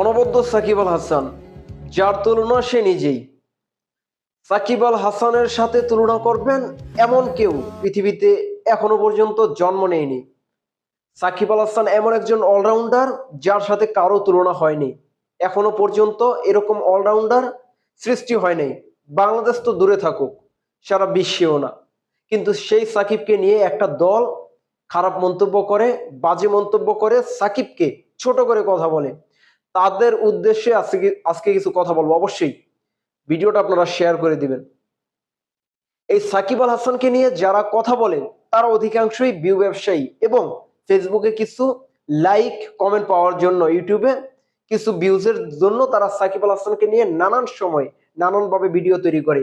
অনবদ্য সাকিব আল হাসান, যার তুলনা সে নিজেই। সাকিব আল হাসানের সাথে তুলনা করবেন এমন কেউ পৃথিবীতে এখনও পর্যন্ত জন্ম নেয়নি। সাকিব আল হাসান এমন একজন অলরাউন্ডার যার সাথে কারও তুলনা হয়নি। এখনও পর্যন্ত এরকম অলরাউন্ডার সৃষ্টি হয় নাই। বাংলাদেশ তো দূরে থাকুক, সারা বিশ্বেও না। কিন্তু সেই সাকিবকে নিয়ে একটা দল খারাপ মন্তব্য করে, বাজে মন্তব্য করে সাকিবকে ছোট করে কথা বলে। তাদের উদ্দেশ্যে আজকে আজকে কিছু কথা বলব। অবশ্যই ভিডিওটা আপনারা শেয়ার করে দিবেন। এই সাকিব আল হাসানকে নিয়ে যারা কথা বলে, তারা অধিকাংশই ভিউ ব্যবসায়ী এবং ফেসবুকে কিছু লাইক কমেন্ট পাওয়ার জন্য ইউটিউবে কিছু ভিউজের জন্য তারা সাকিব আল হাসানকে নিয়ে নানান সময়, নানানভাবে ভিডিও তৈরি করে।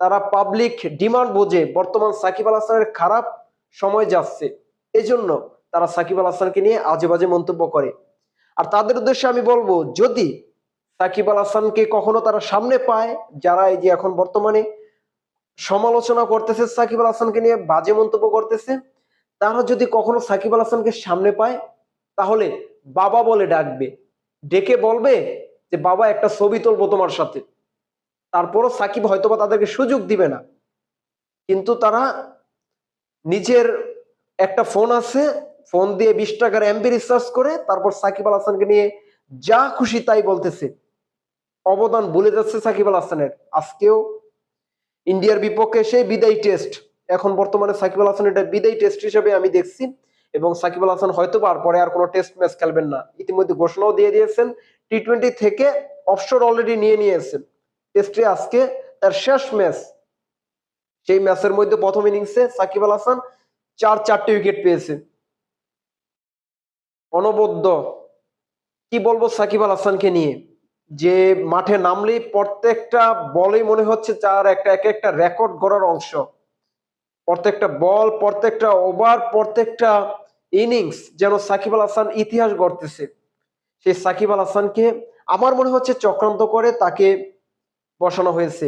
তারা পাবলিক ডিমান্ড বোঝে বর্তমান সাকিব আল হাসানের খারাপ সময় যাচ্ছে। এজন্য তারা সাকিব আল হাসানকে নিয়ে আজে বাজে মন্তব্য করে। আর তাদের উদ্দেশ্যে আমি বলব, যদি সাকিব আল হাসানকে কখনো তারা সামনে পায়, যারা এই যে এখন বর্তমানে সমালোচনা করতেছে সাকিব আল হাসানকে নিয়ে, বাজে মন্তব্য করতেছে, তারা যদি কখনো সাকিব আল হাসানকে সামনে পায়, তাহলে বাবা বলে ডাকবে। ডেকে বলবে যে, বাবা, একটা ছবি তুলবো তোমার সাথে। তারপরও সাকিব হয়তোবা তাদেরকে সুযোগ দিবে না। কিন্তু তারা নিজের একটা ফোন আছে ফোন দিয়ে বিশ টাকার এমবি রিচার্জ করে তারপর সাকিব আল হাসানকে নিয়ে যা খুশি তাই বলতেছে। অবদান ভুলে যাচ্ছে সাকিব আল হাসানের। আজকেও ইন্ডিয়ার বিপক্ষে সেই বিদায়ী টেস্ট। এখন বর্তমানে সাকিব আল হাসান এটা বিদায়ী টেস্ট হিসেবে আমি দেখছি এবং সাকিব আল হাসান হয়তো আর পরে আর কোনো টেস্ট ম্যাচ খেলবেন না। ইতিমধ্যে ঘোষণাও দিয়ে দিয়েছেন টি টোয়েন্টি থেকে অফশোর অলরেডি নিয়ে নিয়েছেন। টেস্টে আজকে তার শেষ ম্যাচ সেই ম্যাচের মধ্যে প্রথম ইনিংসে সাকিব আল হাসান চার চারটে উইকেট পেয়েছে। অনবদ্য। কি বলব সাকিব আল হাসানকে নিয়ে? যে মাঠে নামলেই প্রত্যেকটা বলেই মনে হচ্ছে তার একটা এক একটা রেকর্ড গড়ার অংশ। প্রত্যেকটা বল, প্রত্যেকটা ওভার প্রত্যেকটা ইনিংস যেন সাকিব আল হাসান ইতিহাস গড়তেছে। সেই সাকিব আল হাসানকে আমার মনে হচ্ছে চক্রান্ত করে তাকে বসানো হয়েছে।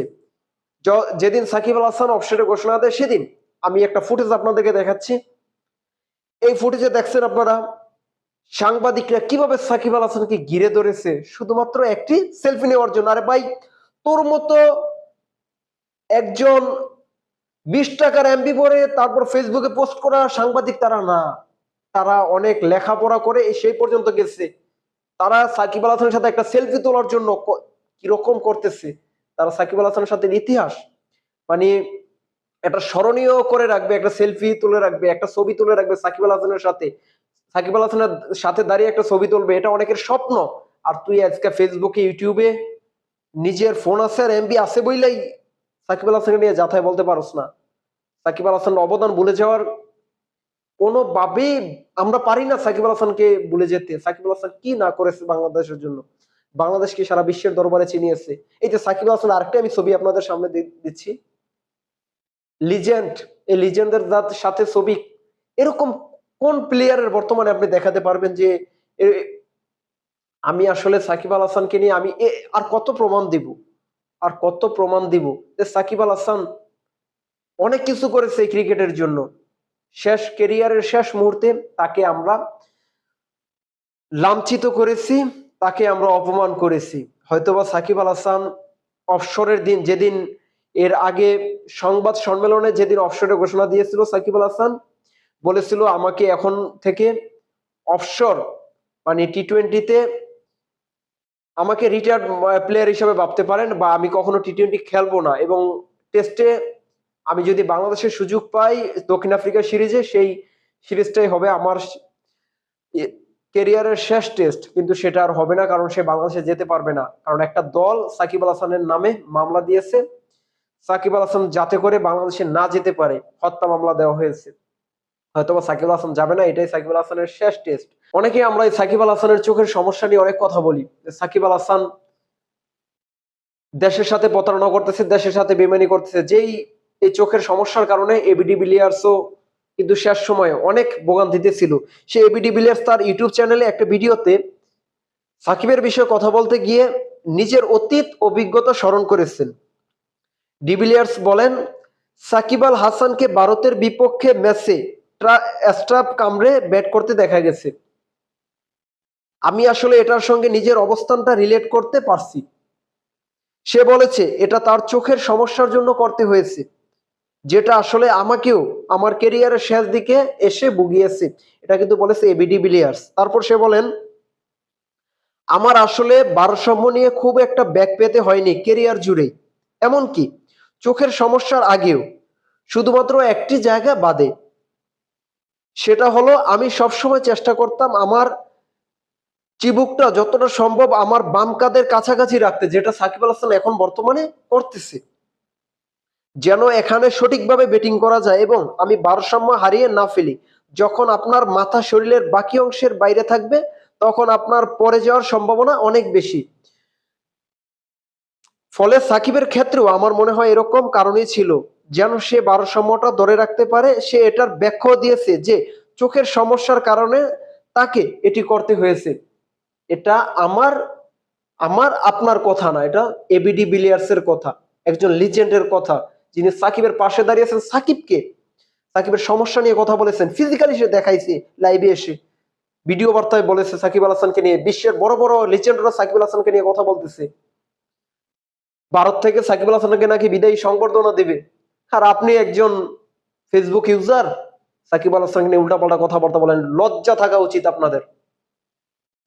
যেদিন সাকিব আল হাসান অফসাইডে ঘোষণা দেয়, সেদিন আমি একটা ফুটেজ আপনাদেরকে দেখাচ্ছি। এই ফুটেজে দেখছেন আপনারা সাংবাদিকরা কীভাবে সাকিব আল হাসানকে ঘিরে ধরেছে? শুধুমাত্র একটি সেলফি নেওয়ার জন্য। আরে ভাই, তোর মতো একজন বিশ টাকার এমবি পরে তারপর ফেসবুকে পোস্ট করা সাংবাদিক তারা না। তারা অনেক লেখাপড়া করে সেই পর্যন্ত গেছে। তারা সাকিব আল হাসানের সাথে একটা সেলফি তোলার জন্য কীরকম করতেছে? তারা সাকিব আল হাসানের সাথে ইতিহাস। মানে একটা স্মরণীয় করে রাখবে, একটা সেলফি তুলে রাখবে, একটা ছবি তুলে রাখবে সাকিব আল হাসানের সাথে। সাকিব আল হাসানের সাথে দাঁড়িয়ে একটা ছবি তুলবে, এটা অনেকের স্বপ্ন। আর তুই আজকে ফেসবুকে ইউটিউবে নিজের ফোন আছে আর এমবি আছে বইলাই সাকিব আল হাসানকে নিয়ে যাথায় বলতে পারোস না। সাকিব আল হাসানের অবদান ভুলে যাওয়ার কোনোভাবেই আমরা পারি না সাকিব আল হাসানকে ভুলে যেতে। সাকিব আল হাসান কি না করেছে বাংলাদেশের জন্য? বাংলাদেশকে সারা বিশ্বের দরবারে চিনিয়েছে? এই যে সাকিব আল হাসান আরেকটা আমি ছবি আপনাদের সামনে দিচ্ছি। লিজেন্ড এই লিজেন্ডের সাথে ছবি, এরকম কোন প্লেয়ারের বর্তমানে আপনি দেখাতে পারবেন যে আমি আসলে সাকিব আল হাসানকে নিয়ে আমি আর কত প্রমাণ দিব? আর কত প্রমাণ দিব যে সাকিব আল হাসান অনেক কিছু করেছে ক্রিকেটের জন্য। শেষ কেরিয়ারের শেষ মুহূর্তে তাকে আমরা লাঞ্ছিত করেছি, তাকে আমরা অপমান করেছি। হয়তোবা সাকিব আল হাসান অবসরের দিন, যেদিন এর আগে সংবাদ সম্মেলনে যেদিন অবসরের ঘোষণা দিয়েছিল সাকিব আল হাসান বলেছিল আমাকে এখন থেকে অফশোর মানে টি টোয়েন্টিতে আমাকে রিটায়ার্ড প্লেয়ার হিসেবে ভাবতে পারেন বা আমি কখনো টি টোয়েন্টি খেলব না এবং টেস্টে আমি যদি বাংলাদেশের সুযোগ পাই দক্ষিণ আফ্রিকা সিরিজে, সেই সিরিজটাই হবে আমার কেরিয়ারের শেষ টেস্ট কিন্তু সেটা আর হবে না কারণ সে বাংলাদেশে যেতে পারবে না। কারণ একটা দল সাকিব আল হাসানের নামে মামলা দিয়েছে, সাকিব আল হাসান যাতে করে বাংলাদেশে না যেতে পারে, হত্যা মামলা দেওয়া হয়েছে। হয়তোবা সাকিব আল হাসান যাবে না, এটাই সাকিব আল হাসানের শেষ টেস্ট অনেকে আমরা এই সাকিব আল হাসানের চোখের সমস্যা নিয়ে অনেক কথা বলি। সাকিব আল হাসান দেশের সাথে প্রতারণা করতেছে, দেশের সাথে বেমানি করতেছে, যেই এই চোখের সমস্যার কারণে এবিডি বিলিয়ার্সও কিন্তু শেষ সময়ে অনেক ভোগান্তিতে ছিল। সে এবিডি বিলিয়ার্স তার ইউটিউব চ্যানেলে একটা ভিডিওতে সাকিবের বিষয়ে কথা বলতে গিয়ে নিজের অতীত অভিজ্ঞতা স্মরণ করেছেন। ডিবিলিয়ার্স বলেন, সাকিব আল হাসানকে ভারতের বিপক্ষে ম্যাচে স্ট্রাপ কামড়ে ব্যাট করতে দেখা গেছে। আমি আসলে এটার সঙ্গে নিজের অবস্থানটা রিলেট করতে পারছি। সে বলেছে, এটা তার চোখের সমস্যার জন্য করতে হয়েছে, যেটা আসলে আমাকেও আমার কেরিয়ারের শেষ দিকে এসে ভুগিয়েছে। এটা কিন্তু বলেছে এবিডি বিলিয়ার্স তারপর সে বলেন, আমার আসলে ভারসাম্য নিয়ে খুব একটা ব্যাক পেতে হয়নি কেরিয়ার জুড়ে। এমনকি চোখের সমস্যার আগেও। শুধুমাত্র একটি জায়গা বাদে সেটা হলো আমি সবসময় চেষ্টা করতাম আমার চিবুকটা যতটা সম্ভব আমার বাম কাদের কাছাকাছি রাখতে, যেটা সাকিব আল হাসান এখন বর্তমানে করতেছে। যেন এখানে সঠিকভাবে ব্যাটিং করা যায় এবং আমি ভারসাম্য হারিয়ে না ফেলি। যখন আপনার মাথা শরীরের বাকি অংশের বাইরে থাকবে, তখন আপনার পরে যাওয়ার সম্ভাবনা অনেক বেশি। ফলে সাকিবের ক্ষেত্রেও আমার মনে হয় এরকম কারণই ছিল। যেন সে ভারসাম্যটা ধরে রাখতে পারে, সে এটার ব্যাখ্যাও দিয়েছে যে চোখের সমস্যার কারণে তাকে এটি করতে হয়েছে। এটা আমার আমার আপনার কথা না, এটা এবিডি বিলিয়ার্স এর কথা, একজন লিজেন্ডের কথা, যিনি সাকিবের পাশে দাঁড়িয়েছেন। সাকিবকে, সাকিবের সমস্যা নিয়ে কথা বলেছেন। ফিজিক্যালি সে দেখাইছে লাইভে এসে। ভিডিও বার্তায় বলেছে সাকিব আল হাসানকে নিয়ে, বিশ্বের বড় বড় লিজেন্ডরা সাকিব আল হাসানকে নিয়ে কথা বলতেছে। ভারত থেকে সাকিব আল হাসানকে নাকি বিদায়ী সংবর্ধনা দেবে। আর আপনি একজন ফেসবুক ইউজার সাকিব আল হাসানকে নিয়ে উল্টাপাল্টা কথাবার্তা বলেন, লজ্জা থাকা উচিত আপনাদের।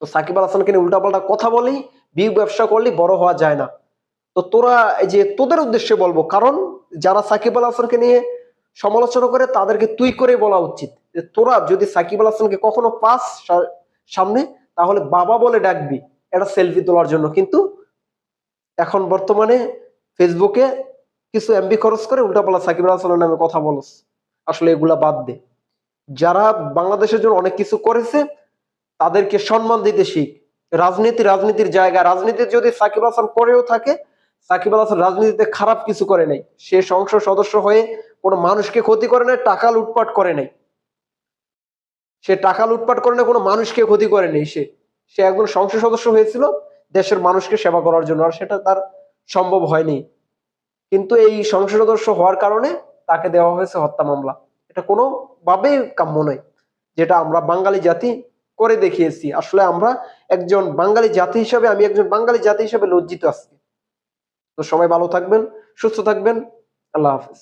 তো সাকিব আল হাসানকে নিয়ে উল্টাপাল্টা কথা বলেই বিগ ব্যবসা করলে, বড় হওয়া যায় না। তো তোরা এই যে তোদের উদ্দেশ্যে বলব, কারণ যারা সাকিব আল হাসানকে নিয়ে সমালোচনা করে, তাদেরকে তুই করে বলা উচিত। তোরা যদি সাকিব আল হাসানকে কখনো পাস সামনে, তাহলে বাবা বলে ডাকবি, একটা সেলফি তোলার জন্য। কিন্তু এখন বর্তমানে ফেসবুকে কিছু এমবি খরচ করে উল্টাপাল্লা সাকিব আল নামে কথা বলস। আসলে এগুলা বাদ দে। যারা বাংলাদেশের জন্য অনেক কিছু করেছে, তাদেরকে সম্মান দিতে শিখ। রাজনীতি রাজনীতির জায়গা। রাজনীতি যদি সাকিব হাসান করেও থাকে, সাকিব আল হাসান রাজনীতিতে খারাপ কিছু করে নাই। সে সংসদ সদস্য হয়ে কোনো মানুষকে ক্ষতি করে নাই, টাকা লুটপাট করে নাই। সে টাকা লুটপাট করে না কোনো মানুষকে ক্ষতি করে নেই সে। সে একজন সংসদ সদস্য হয়েছিল, দেশের মানুষকে সেবা করার জন্য। আর সেটা তার সম্ভব হয়নি। কিন্তু এই সংসদ সদস্য হওয়ার কারণে তাকে দেওয়া হয়েছে হত্যা মামলা। এটা কোনো ভাবেই কাম্য নয়, যেটা আমরা বাঙালি জাতি করে দেখিয়েছি। আসলে আমরা একজন বাঙালি জাতি হিসাবে, আমি একজন বাঙালি জাতি হিসাবে লজ্জিত আছি তো সবাই ভালো থাকবেন, সুস্থ থাকবেন। আল্লাহ হাফিজ।